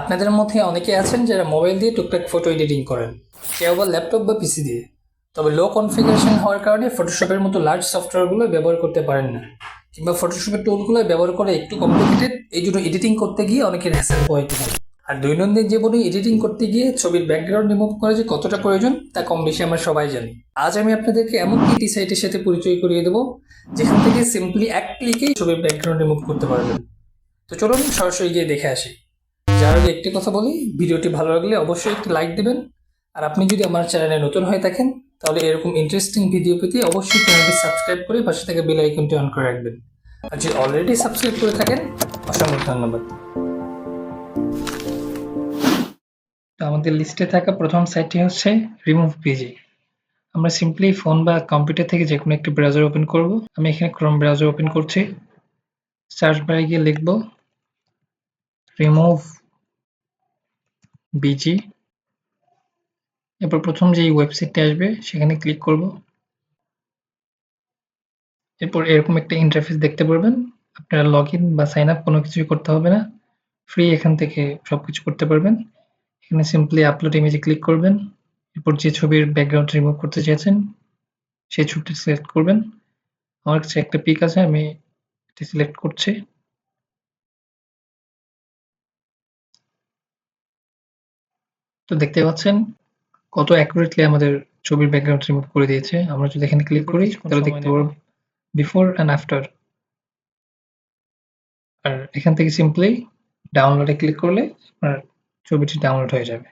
আপনাদের মধ্যে অনেকে আছেন যারা মোবাইল দিয়ে টুকটাক ফটো এডিটিং করেন কেউ আবার ল্যাপটপ বা পিসি দিয়ে। তবে লো কনফিগারেশন হওয়ার কারণে ফটোশপের মতো লার্জ সফটওয়্যারগুলো ব্যবহার করতে পারেন না, কিংবা ফটোশপের টুলগুলো ব্যবহার করে একটু কমপ্লিকেটেড এই জন্য এডিটিং করতে গিয়ে অনেকের হ্যাসেল পোহাইতে হয়। আর দৈনন্দিন জীবনে এডিটিং করতে গিয়ে ছবির ব্যাকগ্রাউন্ড রিমুভ করা যে কতটা প্রয়োজন, তা কম বেশি আমরা সবাই জানি। আজ আমি আপনাদেরকে এমন একটি সাইটের সাথে পরিচয় করিয়ে দেবো, যেখান থেকে সিম্পলি এক ক্লিকেই ছবির ব্যাকগ্রাউন্ড রিমুভ করতে পারবেন। তো চলুন সরাসরি গিয়ে দেখে আসি। যার আগে একটি কথা বলি, ভিডিওটি ভালো লাগলে অবশ্যই একটি লাইক দেবেন। আর আপনি যদি আমার চ্যানেলে নতুন হয়ে থাকেন, তাহলে এরকম ইন্টারেস্টিং ভিডিও পেতে অবশ্যই চ্যানেলটি সাবস্ক্রাইব করে পাশে থেকে বেল আইকনটি অন করে রাখবেন। আর যদি অলরেডি সাবস্ক্রাইব করে থাকেন, অসংখ্য ধন্যবাদ। তো আমাদের লিস্টে থাকা প্রথম সাইটটি হচ্ছে রিমুভ পিজি আমরা সিম্পলি ফোন বা কম্পিউটার থেকে যে কোনো একটি ব্রাউজার ওপেন করব। আমি এখানে ক্রোম ব্রাউজার ওপেন করছি। সার্চ বারে গিয়ে লিখব রিমুভ বিজি এরপর প্রথম যে ওয়েবসাইটটি আসবে, সেখানে ক্লিক করব। এরপর এরকম একটা ইন্টারফেস দেখতে পারবেন। আপনারা লগ ইন বা সাইন আপ কোনো কিছুই করতে হবে না। ফ্রি এখান থেকে সবকিছু করতে পারবেন। এখানে সিম্পলি আপলোড ইমেজে ক্লিক করবেন। এরপর যে ছবির ব্যাকগ্রাউন্ড রিমুভ করতে চেয়েছেন সেই ছবিটি সিলেক্ট করবেন। আমার কাছে একটা পিক আছে, আমি এটি সিলেক্ট করছি। তো দেখতে পাচ্ছেন কত অ্যাকুরেটলি আমাদের ছবির ব্যাকগ্রাউন্ড রিমুভ করে দিয়েছে। আমরা যদি এখানে ক্লিক করি তাহলে দেখতে পারব বিফোর অ্যান্ড আফটার আর এখান থেকে সিম্পলি ডাউনলোডে ক্লিক করলে আপনার ছবিটি ডাউনলোড হয়ে যাবে।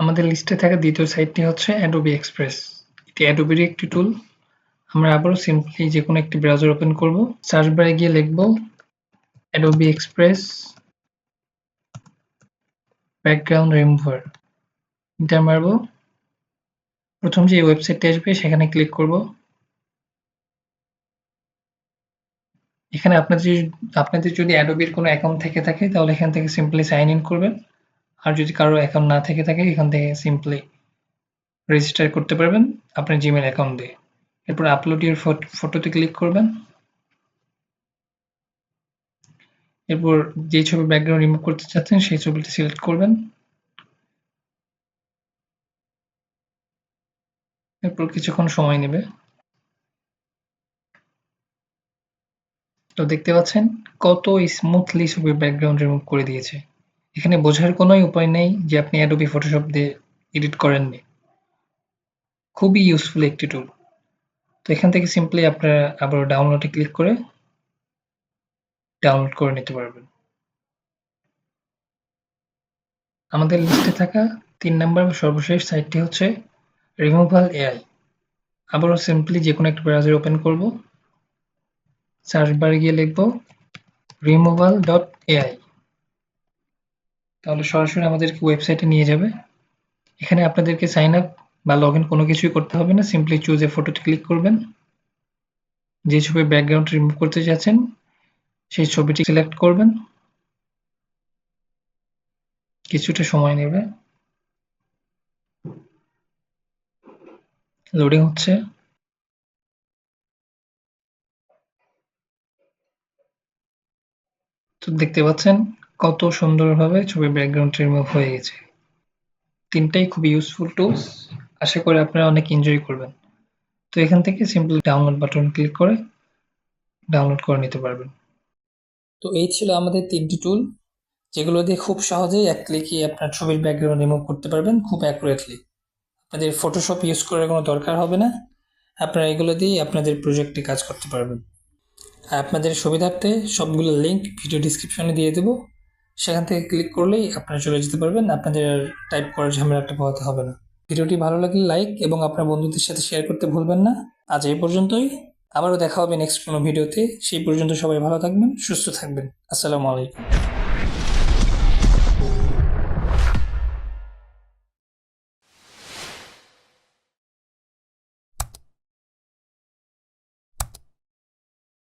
আমাদের লিস্টে থাকা দ্বিতীয় সাইটটি হচ্ছে অ্যাডোবি এক্সপ্রেস এটি অ্যাডোবির একটি টুল আমরা আবারও সিম্পলি যে কোনো একটি ব্রাউজার ওপেন করব। সার্চ বারে গিয়ে লিখব Adobe Express background remover enter মারব প্রথম যে ওয়েবসাইটটি আসবে, সেখানে ক্লিক করব। এখানে আপনাদের আপনাদের যদি অ্যাডোবির কোনো অ্যাকাউন্ট থেকে থাকে, তাহলে এখান থেকে সিম্পলি সাইন ইন করবেন। আর যদি কারও অ্যাকাউন্ট না থেকে থাকে, এখান থেকে সিম্পলি রেজিস্টার করতে পারবেন, আপনার জিমেল অ্যাকাউন্ট দিয়ে এরপর আপলোড ইউর ফটোতে ক্লিক করবেন। এরপর যে ছবি ব্যাকগ্রাউন্ড রিমুভ করতে চাচ্ছেন, সেই ছবিটি সিলেক্ট করবেন। এরপর কিছুক্ষণ সময় নেবে। তো দেখতে পাচ্ছেন কত স্মুথলি ছবির ব্যাকগ্রাউন্ড রিমুভ করে দিয়েছে। এখানে বোঝার কোনো উপায় নেই যে আপনি অ্যাডোবি ফটোশপ দিয়ে এডিট করেননি। খুবই ইউজফুল একটি টুল তো এখান থেকে সিম্পলি আপনারা আবার ডাউনলোডে ক্লিক করে ডাউনলোড করে নিতে পারবেন। আমাদের লিস্টে থাকা তিন নম্বর সর্বশেষ সাইটটি হচ্ছে রিমুভাল এআই আবারও সিম্পলি যে কোনো একটা ব্রাউজার ওপেন করব। সার্চ বারে গিয়ে লিখব রিমুভাল ডট এআই তাহলে সরাসরি আমাদেরকে ওয়েবসাইটে নিয়ে যাবে। এখানে আপনাদেরকে সাইন আপ বা লগ ইন কোনো কিছুই করতে হবে না। সিম্পলি চুজ এ ফটোতে ক্লিক করবেন। যে ছবির ব্যাকগ্রাউন্ড রিমুভ করতে চাচ্ছেন সেই ছবিটি সিলেক্ট করবেন। কিছুটা সময় নেবে। লোডিং হচ্ছে। তো দেখতে পাচ্ছেন কত সুন্দরভাবে ছবির ব্যাকগ্রাউন্ড রিমুভ হয়ে গেছে। তিনটাই খুব ইউজফুল টুলস আশা করি আপনারা অনেক এনজয় করবেন। তো এখান থেকে সিম্পল ডাউনলোড বাটন ক্লিক করে ডাউনলোড করে নিতে পারবেন। তো এই ছিল আমাদের তিনটি টুল যেগুলো দিয়ে খুব সহজেই এক ক্লিকে আপনার ছবির ব্যাকগ্রাউন্ড রিমুভ করতে পারবেন খুব অ্যাকুরেটলি আপনাদের ফটোশপ ইউজ করার কোনো দরকার হবে না। আপনারা এগুলো দিয়েই আপনাদের প্রজেক্টে কাজ করতে পারবেন। আর আপনাদের সুবিধার্থে সবগুলো লিঙ্ক ভিডিও ডিসক্রিপশনে দিয়ে দেবো। সেখান থেকে ক্লিক করলেই আপনারা চলে যেতে পারবেন। আপনাদের আর টাইপ করার ঝামেলাটা পোহাতে হবে না। ভিডিওটি ভালো লাগলে লাইক এবং আপনার বন্ধুদের সাথে শেয়ার করতে ভুলবেন না। আজ এই পর্যন্তই। আবারও দেখা হবে নেক্সট কোনো ভিডিওতে সেই পর্যন্ত সবাই ভালো থাকবেন, সুস্থ থাকবেন। আসসালামু আলাইকুম।